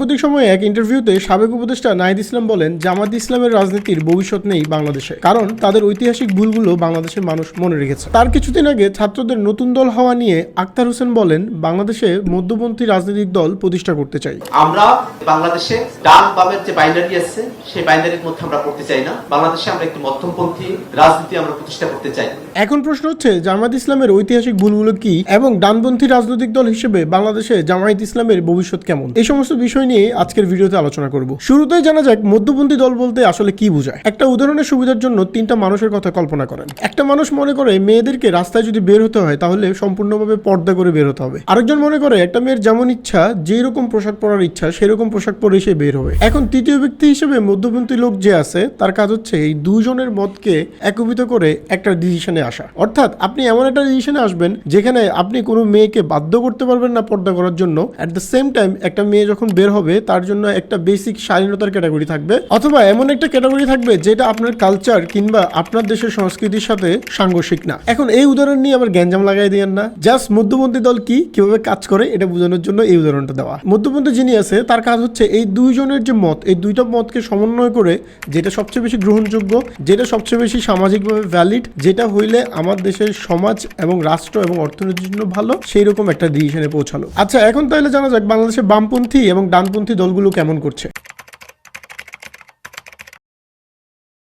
সাম্প্রতিক সময়ে এক ইন্টারভিউতে সাবেক উপদেষ্টা নাহিদ ইসলাম বলেন জামাত ইসলামের রাজনীতির ভবিষ্যৎ নেই বাংলাদেশে কারণ তাদের ঐতিহাসিক ভুলগুলো বাংলাদেশের মানুষ মনে রেখেছে। তার কিছুদিন আগে ছাত্রদের নতুন দল হওয়া নিয়ে আক্তার হোসেন বলেন বাংলাদেশে মধ্যপন্থী রাজনৈতিক দল প্রতিষ্ঠা করতে চাই। আমরা বাংলাদেশে ডান বামের যে বাইনারি আছে সেই বাইনারির মধ্যে আমরা পড়তে চাই না। বাংলাদেশে আমরা একটি মধ্যমপন্থী রাজনীতি আমরা প্রতিষ্ঠা করতে চাই। এখন প্রশ্ন হচ্ছে জামায়াত ইসলামের ঐতিহাসিক ভুলগুলো কি এবং ডানপন্থী রাজনৈতিক দল হিসেবে বাংলাদেশে জামায়াত ইসলামের ভবিষ্যৎ কেমন? এই সমস্ত বিষয় নিয়ে আজকের ভিডিওতে আলোচনা করব। শুরুতেই জানা যাক, মধ্যপন্থী দল বলতে আসলে কি বোঝায়? একটা উদাহরণের সুবিধার জন্য তিনটা মানুষের কথা কল্পনা করেন। একটা মানুষ মনে করে, মেয়েদেরকে রাস্তায় যদি বের হতে হয়, তাহলে সম্পূর্ণভাবে পর্দা করে বের হতে হবে। আরেকজন মনে করে, একটা মেয়ের যেমন ইচ্ছা যেই রকম পোশাক পরার ইচ্ছা, সেরকম পোশাক পরে সে বের হবে। এখন তৃতীয় ব্যক্তি হিসেবে মধ্যপন্থী লোক যে আছে, তার কাজ হচ্ছে এই দুজনের মতকে একত্রিত করে একটা ডিসিশনে আসা। অর্থাৎ আপনি এমন একটা ডিসিশনে আসবেন, যেখানে আপনি কোনো মেয়েকে বাধ্য করতে পারবেন না পর্দা করার জন্য। অ্যাট দ্য সেম টাইম একটা মেয়ে যখন বের হবে তার জন্য একটা বেসিক স্বাধীনতার ক্যাটাগরি থাকবে। অথবা এমন একটা ক্যাটাগরি থাকবে, যেটা আপনার কালচার কিংবা আপনার দেশের সংস্কৃতির সাথে সাংঘর্ষিক না। এখন এই উদাহরণ নিয়ে আবার গ্যাঞ্জাম লাগাই দিয়েন না। জাস্ট মধ্যপন্থী দল কি, কীভাবে কাজ করে, এটা বোঝানোর জন্য এই উদাহরণটা দেওয়া। মধ্যপন্থী যিনি আছে, তার কাজ হচ্ছে এই দুইজনের যে মত, এই দুইটা মতকে সমন্বয় করে, যেটা সবচেয়ে বেশি গ্রহণযোগ্য, যেটা সবচেয়ে বেশি সামাজিকভাবে ভ্যালিড যেটা হইলে আমার দেশের সমাজ এবং রাষ্ট্র এবং অর্থনীতির জন্য ভালো সেই রকম একটা ডিসিশনে পৌঁছালো। আচ্ছা এখন তাহলে জানা যাক বাংলাদেশে বামপন্থী এবং ডানপন্থী দলগুলো কেমন করছে?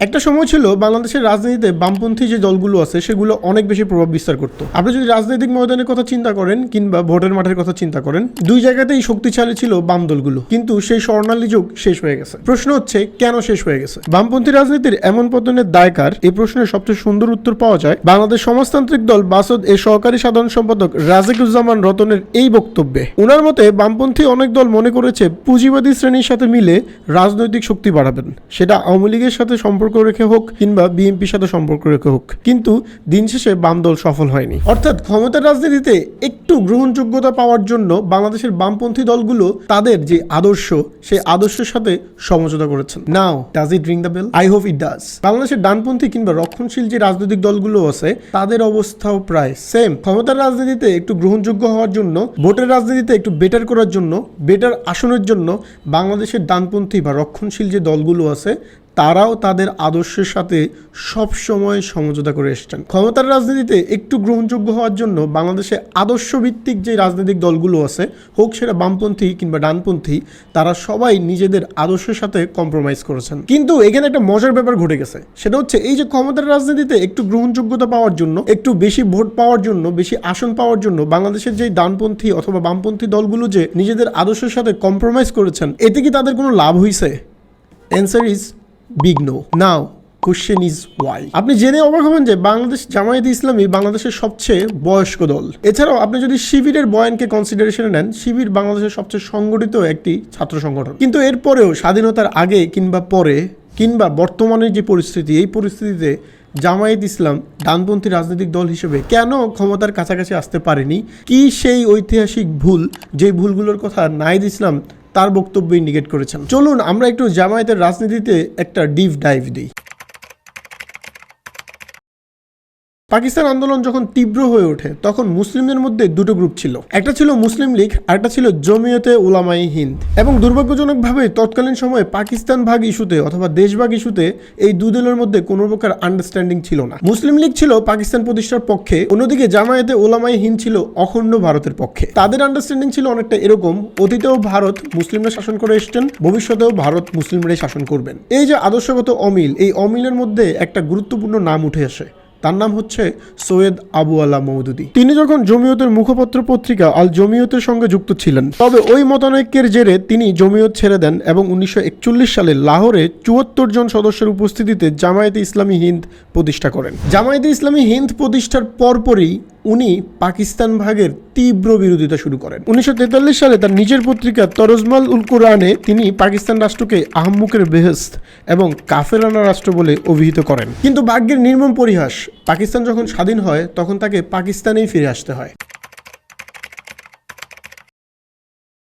একটা সময় ছিল বাংলাদেশের রাজনীতিতে বামপন্থী যে দলগুলো আছে, সেগুলো অনেক বেশি প্রভাব বিস্তার করতো। আপনি যদি রাজনৈতিক ময়দানের কথা চিন্তা করেন কিংবা ভোটের মাঠের কথা চিন্তা করেন, দুই জায়গাতেই শক্তিশালী ছিল বাম দলগুলো। কিন্তু সেই স্বর্ণালী যুগ শেষ হয়ে গেছে। প্রশ্ন হচ্ছে, কেন শেষ হয়ে গেছে? বামপন্থী রাজনীতির এমন পতনের দায়কার এই প্রশ্নের সবচেয়ে সুন্দর উত্তর পাওয়া যায় বাংলাদেশ সমাজতান্ত্রিক দল বাসদ এর সহকারী সাধারণ সম্পাদক রাজিকুজ্জামান রতনের এই বক্তব্যে। ওনার মতে, বামপন্থী অনেক দল মনে করেছে পুঁজিবাদী শ্রেণির সাথে মিলে রাজনৈতিক শক্তি বাড়াবেন। সেটা আওয়ামী লীগের সাথে সম্পর্ক রেখে হোক কিংবা বিএনপির সাথে সম্পর্ক রেখে হোক, কিন্তু দিন শেষে বাম দল সফল হয়নি। অর্থাৎ ক্ষমতার রাজনীতিতে একটু গ্রহণযোগ্যতা পাওয়ার জন্য বাংলাদেশের বামপন্থী দলগুলো তাদের যে আদর্শ, সেই আদর্শের সাথে সমঝোতা করেছেন। Now does it ring the bell I hope it does বাংলাদেশের ডানপন্থী কিংবা রক্ষণশীল যে রাজনৈতিক দলগুলো আছে, তাদের অবস্থাও প্রায় সেম ক্ষমতার রাজনীতিতে একটু গ্রহণযোগ্য হওয়ার জন্য, ভোটের রাজনীতিতে একটু বেটার করার জন্য বেটার আসনের জন্য বাংলাদেশের ডানপন্থী বা রক্ষণশীল যে দলগুলো আছে তারাও তাদের আদর্শের সাথে সব সময় সমঝোতা করে এসেছেন। ক্ষমতার রাজনীতিতে একটু গ্রহণযোগ্য হওয়ার জন্য বাংলাদেশে আদর্শ ভিত্তিক যে রাজনৈতিক দলগুলো আছে, হোক সেটা বামপন্থী কিংবা ডানপন্থী, তারা সবাই নিজেদের আদর্শের সাথে কম্প্রোমাইজ করেছেন। কিন্তু এখানে একটা মজার ব্যাপার ঘটে গেছে। সেটা হচ্ছে এই যে ক্ষমতার রাজনীতিতে একটু গ্রহণযোগ্যতা পাওয়ার জন্য, একটু বেশি ভোট পাওয়ার জন্য, বেশি আসন পাওয়ার জন্য বাংলাদেশের যে ডানপন্থী অথবা বামপন্থী দলগুলো যে নিজেদের আদর্শের সাথে কম্প্রোমাইজ করেছেন, এতে কি তাদের কোনো লাভ হয়েছে answer is big no now question is why আপনি জেনে অবাক হবেন যে বাংলাদেশ জামায়াত ইসলামী বাংলাদেশের সবচেয়ে বয়স্ক দল। এছাড়াও আপনি যদি শিবিরের বয়ানকে কনসিডারেশনে নেন, শিবির বাংলাদেশের সবচেয়ে সংগঠিত একটি ছাত্র সংগঠন। কিন্তু এরপরেও স্বাধীনতার আগে কিংবা পরে, কিংবা বর্তমানের যে পরিস্থিতি, এই পরিস্থিতিতে জামায়াত ইসলাম ডানপন্থী রাজনৈতিক দল হিসেবে কেন ক্ষমতার কাছাকাছি আসতে পারেনি? কি সেই ঐতিহাসিক ভুল, যে ভুলগুলোর কথা নাহিদ ইসলাম তার বক্তব্য ইন্ডিকেট করেছেন। চলুন আমরা একটু জামায়াতের রাজনীতিতে একটা ডিপ ডাইভ দিই। পাকিস্তান আন্দোলন যখন তীব্র হয়ে ওঠে, তখন মুসলিমদের মধ্যে দুটো গ্রুপ ছিল। একটা ছিল মুসলিম লীগ আরেকটা ছিল জমিয়তে ওলামাই হিন্দ। এবং দুর্ভাগ্যজনকভাবে তৎকালীন সময়ে পাকিস্তান ভাগ ইস্যুতে অথবা দেশভাগ ইস্যুতে এই দু দলের মধ্যে কোনো প্রকার আন্ডারস্ট্যান্ডিং ছিল না। মুসলিম লীগ ছিল পাকিস্তান প্রতিষ্ঠার পক্ষে, অন্যদিকে জামায়াতে ওলামাই হিন্দ ছিল অখণ্ড ভারতের পক্ষে। তাদের আন্ডারস্ট্যান্ডিং ছিল অনেকটা এরকম, অতীতেও ভারত মুসলিমরা শাসন করে এসছেন, ভবিষ্যতেও ভারত মুসলিমরাই শাসন করবেন। এই যে আদর্শগত অমিল, এই অমিলের মধ্যে একটা গুরুত্বপূর্ণ নাম উঠে আসে। তার নাম হচ্ছে সৈয়দ আবু আল্লাহ মৌদুদি। তিনি যখন জমিয়তের মুখপত্র পত্রিকা আল জমিয়তের সঙ্গে যুক্ত ছিলেন, তবে ওই মতানৈক্যের জেরে তিনি জমিয়ত ছেড়ে দেন এবং উনিশশো একচল্লিশ সালে লাহোরে চুয়াত্তর জন সদস্যের উপস্থিতিতে জামায়াতে ইসলামী হিন্দ প্রতিষ্ঠা করেন। জামায়াতে ইসলামী হিন্দ প্রতিষ্ঠার পরপরই উনি পাকিস্তান ভাগের তীব্র বিরোধিতা শুরু করেন। উনিশশো তেতাল্লিশ সালে তার নিজের পত্রিকা তরজমাল উল কোরআনে তিনি পাকিস্তান রাষ্ট্রকে আহম্মুকের বেহেস্ত এবং কাফেরানা রাষ্ট্র বলে অভিহিত করেন। কিন্তু ভাগ্যের নির্মম পরিহাস, পাকিস্তান যখন স্বাধীন হয়, তখন তাকে পাকিস্তানেই ফিরে আসতে হয়।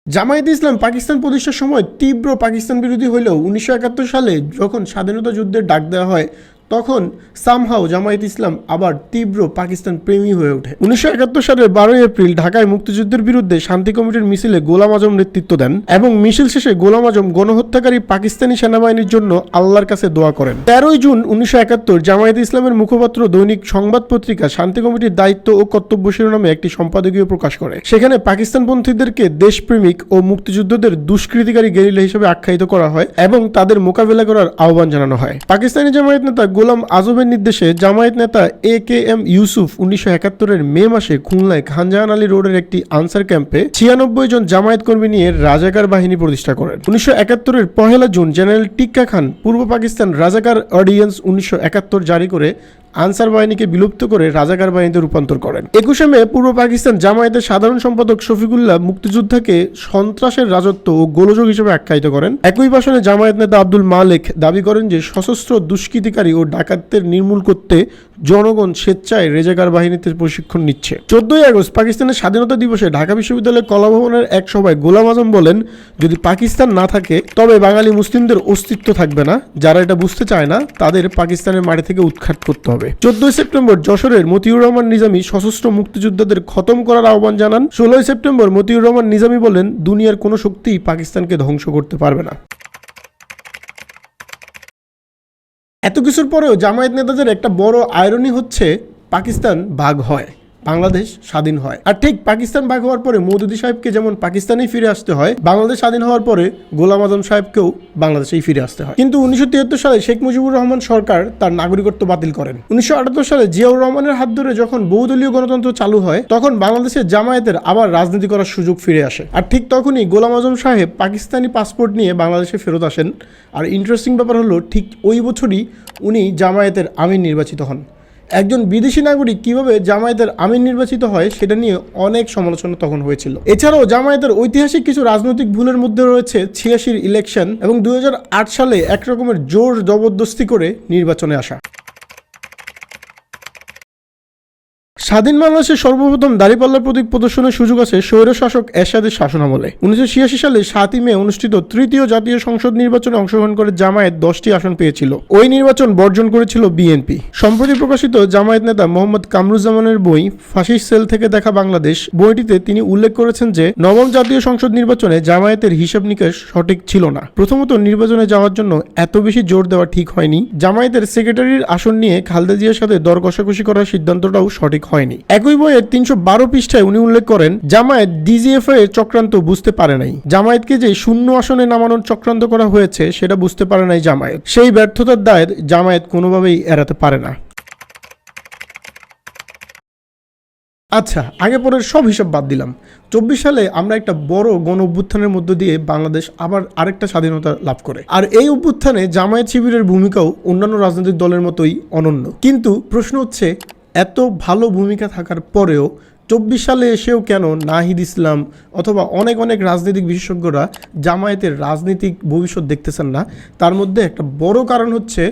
জামায়াত ইসলাম পাকিস্তান প্রতিষ্ঠার সময় তীব্র পাকিস্তান বিরোধী হলেও উনিশশো একাত্তর সালে যখন স্বাধীনতা যুদ্ধের ডাক দেওয়া হয় তখন সামহাও জামায়াত ইসলাম আবার তীব্র পাকিস্তান প্রেমী হয়ে ওঠে। উনিশশো একাত্তর সালের বারোই এপ্রিল ঢাকায় মুক্তিযুদ্ধের বিরুদ্ধে শান্তি কমিটির মিছিলে গোলাম আজম নেতৃত্ব দেন এবং মিছিল শেষে গোলাম আজম গণহত্যাকারী পাকিস্তানি সেনাবাহিনীর জন্য আল্লাহর কাছে দোয়া করেন। তেরোই জুন উনিশশো একাত্তর জামায়াত ইসলামের মুখপাত্র দৈনিক সংবাদ পত্রিকা শান্তি কমিটির দায়িত্ব ও কর্তব্য শিরোনামে একটি সম্পাদকীয় প্রকাশ করে। সেখানে পাকিস্তানপন্থীদেরকে দেশপ্রেমিক ও মুক্তিযুদ্ধদের দুষ্কৃতিকারী গেরিলা হিসেবে আখ্যায়িত করা হয় এবং তাদের মোকাবেলা করার আহ্বান জানানো হয়। পাকিস্তানি জামায়াত নেতা গোলাম আজমের নির্দেশে জামায়াত নেতা এ কে এম ইউসুফ উনিশশো একাত্তরের মে মাসে খুলনায় খানজাহান আলী রোডের একটি আনসার ক্যাম্পে ছিয়ানব্বই জন জামায়াত কর্মী নিয়ে রাজাকার বাহিনী প্রতিষ্ঠা করেন। উনিশশো একাত্তরের পহেলা জুন জেনারেল টিক্কা খান পূর্ব পাকিস্তান রাজাকার অডিয়েন্স উনিশশো একাত্তর জারি করে আনসার বাহিনীকে বিলুপ্ত করে রাজাকার বাহিনীতে রূপান্তর করেন। একুশে মে পূর্ব পাকিস্তান জামায়াতের সাধারণ সম্পাদক শফিকুল্লাহ মুক্তিযোদ্ধাকে সন্ত্রাসের রাজত্ব ও গোলযোগ হিসেবে আখ্যায়িত করেন। একই ভাষণে জামায়াত নেতা আব্দুল মালেক দাবি করেন যে সশস্ত্র দুষ্কৃতিকারী ও ডাকাতদের নির্মূল করতে জনগণ স্বেচ্ছায় রেজাকার বাহিনীতে প্রশিক্ষণ নিচ্ছে। চোদ্দই আগস্ট পাকিস্তানের স্বাধীনতা দিবসে ঢাকা বিশ্ববিদ্যালয়ের কলাভবনের এক সভায় গোলাম আজম বলেন, যদি পাকিস্তান না থাকে, তবে বাঙালি মুসলিমদের অস্তিত্ব থাকবে না। যারা এটা বুঝতে চায় না, তাদের পাকিস্তানের মাটি থেকে উৎখাত করতে হবে। চোদ্দই সেপ্টেম্বর যশোরের মতিউর রহমান নিজামী সশস্ত্র মুক্তিযোদ্ধাদের খতম করার আহ্বান জানান। ষোলোই সেপ্টেম্বর মতিউর রহমান নিজামী বলেন, দুনিয়ার কোনো শক্তিই পাকিস্তানকে ধ্বংস করতে পারবে না। এত কিছুর পরেও জামায়াত নেতাদের একটা বড় আয়রনি হচ্ছে পাকিস্তান ভাগ হয়। বাংলাদেশ স্বাধীন হয়। আর ঠিক পাকিস্তান ভাগ হওয়ার পরে মৌদুদি সাহেবকে যেমন পাকিস্তানেই ফিরে আসতে হয়, বাংলাদেশ স্বাধীন হওয়ার পরে গোলাম আজম সাহেবকেও বাংলাদেশেই ফিরে আসতে হয়। কিন্তু উনিশশো তিয়াত্তর সালে শেখ মুজিবুর রহমান সরকার তার নাগরিকত্ব বাতিল করেন। উনিশশো আটাত্তর সালে জিয়াউর রহমানের হাত ধরে যখন বহুদলীয় গণতন্ত্র চালু হয়, তখন বাংলাদেশের জামায়াতের আবার রাজনীতি করার সুযোগ ফিরে আসে। আর ঠিক তখনই গোলাম আজম সাহেব পাকিস্তানি পাসপোর্ট নিয়ে বাংলাদেশে ফেরত আসেন। আর ইন্টারেস্টিং ব্যাপার হলো, ঠিক ওই বছরই উনি জামায়াতের আমির নির্বাচিত হন। একজন বিদেশি নাগরিক কীভাবে জামায়াতের আমির নির্বাচিত হয় সেটা নিয়ে অনেক সমালোচনা তখন হয়েছিল। এছাড়াও জামায়াতের ঐতিহাসিক কিছু রাজনৈতিক ভুলের মধ্যে রয়েছে ছিয়াশির ইলেকশন এবং দুই হাজার আট সালে একরকমের জোর জবরদস্তি করে নির্বাচনে আসা। স্বাধীন বাংলাদেশের সর্বপ্রথম দাঁড়িপাল্লার প্রতীক প্রদর্শনের সুযোগ আছে স্বৈর শাসক এরশাদের শাসনামলে উনিশশো ছিয়াশি সালে সাতই মে অনুষ্ঠিত তৃতীয় জাতীয় সংসদ নির্বাচনে অংশগ্রহণ করে জামায়াত দশটি আসন পেয়েছিল। ওই নির্বাচন বর্জন করেছিল বিএনপি। সম্প্রতি প্রকাশিত জামায়াত নেতা মোহাম্মদ কামরুজ্জামানের বই, ফাঁসির সেল থেকে দেখা বাংলাদেশ, বইটিতে তিনি উল্লেখ করেছেন যে, নবম জাতীয় সংসদ নির্বাচনে জামায়াতের হিসাব নিকাশ সঠিক ছিল না। প্রথমত নির্বাচনে যাওয়ার জন্য এত বেশি জোর দেওয়া ঠিক হয়নি। জামায়াতের সেক্রেটারির আসন নিয়ে খালেদা জিয়ার সাথে দর কষাকষি করার সিদ্ধান্তটাও সঠিক হয়নি। একই বইয়ের তিনশো বারো পৃষ্ঠায় উনি উল্লেখ করেন, জামায়াত ডিজিএফ এর চক্রান্ত বুঝতে পারে নাই। জামায়াতকে যে শূন্য আসনে নামানোর চক্রান্ত করা হয়েছে, সেটা বুঝতে পারে নাই জামায়াত। সেই ব্যর্থতার দায় জামায়াত কোনোভাবেই এড়াতে পারে না। আচ্ছা আগে পরের সব হিসাব বাদ দিলাম। চব্বিশ সালে আমরা একটা বড় গণ অভ্যুত্থানের মধ্য দিয়ে বাংলাদেশ আবার আরেকটা স্বাধীনতা লাভ করে। আর এই অভ্যুত্থানে জামায়াত শিবিরের ভূমিকাও অন্যান্য রাজনৈতিক দলের মতোই অনন্য। কিন্তু প্রশ্ন হচ্ছে এত ভালো ভূমিকা থাকার পরেও চব্বিশ সালে এসেও কেন নাহিদ ইসলাম অথবা অনেক অনেক রাজনৈতিক বিশেষজ্ঞরা জামায়াতের রাজনৈতিক ভবিষ্যৎ দেখতেছেন না, তার মধ্যে একটা বড় কারণ হচ্ছে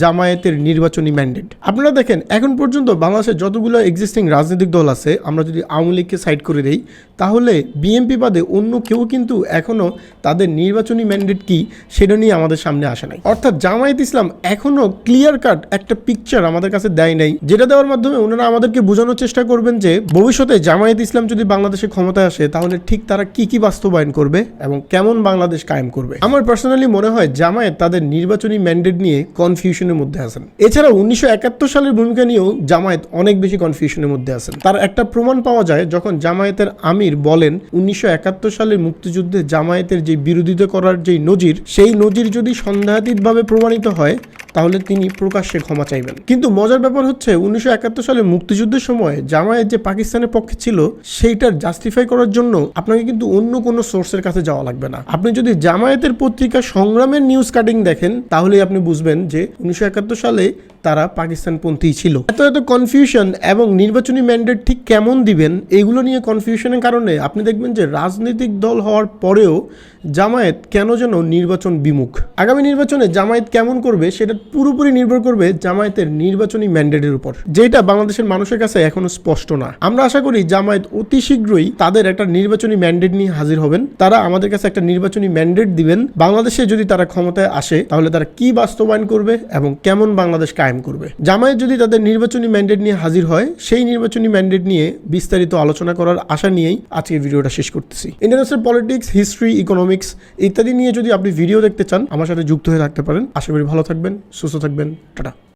জামায়াতের নির্বাচনী ম্যান্ডেট। আপনারা দেখেন, এখন পর্যন্ত বাংলাদেশের যতগুলো এক্সিস্টিং রাজনৈতিক দল আছে, আমরা যদি আওয়ামী লীগকে সাইড করে দেই তাহলে বিএনপি বাদে অন্য কেউ কিন্তু এখনও তাদের নির্বাচনী ম্যান্ডেট কি সেটা নিয়ে আমাদের সামনে আসে নাই। অর্থাৎ জামায়াত ইসলাম এখনও ক্লিয়ার কাট একটা পিকচার আমাদের কাছে দেয় নাই, যেটা দেওয়ার মাধ্যমে ওনারা আমাদেরকে বোঝানোর চেষ্টা করবেন যে ভবিষ্যতে জামায়াত ইসলাম যদি বাংলাদেশে ক্ষমতায় আসে, তাহলে ঠিক তারা কি কি বাস্তবায়ন করবে এবং কেমন বাংলাদেশ কায়েম করবে। আমার পার্সোনালি মনে হয় জামায়াত তাদের নির্বাচনী ম্যান্ডেট নিয়ে কনফিউশনের মধ্যে আছেন। এছাড়া উনিশশো একাত্তর সালের ভূমিকা নিয়েও জামায়াত অনেক বেশি কনফিউশনের মধ্যে আছেন। তার একটা প্রমাণ পাওয়া যায় যখন জামায়াতের আমির বলেন, উনিশশো একাত্তর সালের মুক্তিযুদ্ধে জামায়াতের যে বিরোধিতা করার যে নজির, সেই নজির যদি সন্দেহাতীতভাবে প্রমাণিত হয়, তাহলে তিনি প্রকাশ্যে ক্ষমা চাইবেন। কিন্তু মজার ব্যাপার হচ্ছে, উনিশশো একাত্তর সালে মুক্তিযুদ্ধের সময় জামায়াত যে পাকিস্তানের পক্ষে ছিল, সেইটার জাস্টিফাই করার জন্য আপনাকে কিন্তু অন্য কোনো সোর্সের কাছে যাওয়া লাগবে না। আপনি যদি জামায়াতের পত্রিকা সংগ্রামের নিউজ কাটিং দেখেন তাহলে আপনি বুঝবেন যে উনিশশো একাত্তর সালে তারা পাকিস্তানপন্থী ছিল। এত এত কনফিউশন এবং নির্বাচনী ম্যান্ডেট ঠিক কেমন দিবেন, এগুলো নিয়ে কনফিউশনের কারণে আপনি দেখবেন যে রাজনৈতিক দল হওয়ার পরেও জামায়াত কেন যেন নির্বাচন বিমুখ? আগামী নির্বাচনে জামায়াত কেমন করবে সেটা পুরোপুরি নির্ভর করবে জামায়াতের নির্বাচনী ম্যান্ডেটের উপর। যেটা বাংলাদেশের মানুষের কাছে এখনও স্পষ্ট না। আমরা আশা করি জামায়াত অতি শীঘ্রই তাদের একটা নির্বাচনী ম্যান্ডেট নিয়ে হাজির হবেন। তারা আমাদের কাছে একটা নির্বাচনী ম্যান্ডেট দিবেন। বাংলাদেশে যদি তারা ক্ষমতায় আসে, তাহলে তারা কি বাস্তবায়ন করবে এবং কেমন বাংলাদেশ কায়েম করবে? জামায়াত যদি তাদের নির্বাচনী ম্যান্ডেট নিয়ে হাজির হয়, সেই নির্বাচনী ম্যান্ডেট নিয়ে বিস্তারিত আলোচনা করার আশা নিয়েই আজকে ভিডিওটা শেষ করতেছি। ইন্টারন্যাশনাল পলিটিক্স, হিস্ট্রি, ইকোনমিক্স ইত্যাদি নিয়ে যদি আপনি ভিডিও দেখতে চান, আমার সাথে যুক্ত হয়ে থাকতে পারেন। আশা করি ভালো থাকবেন, সুস্থ থাকবেন, টাটা।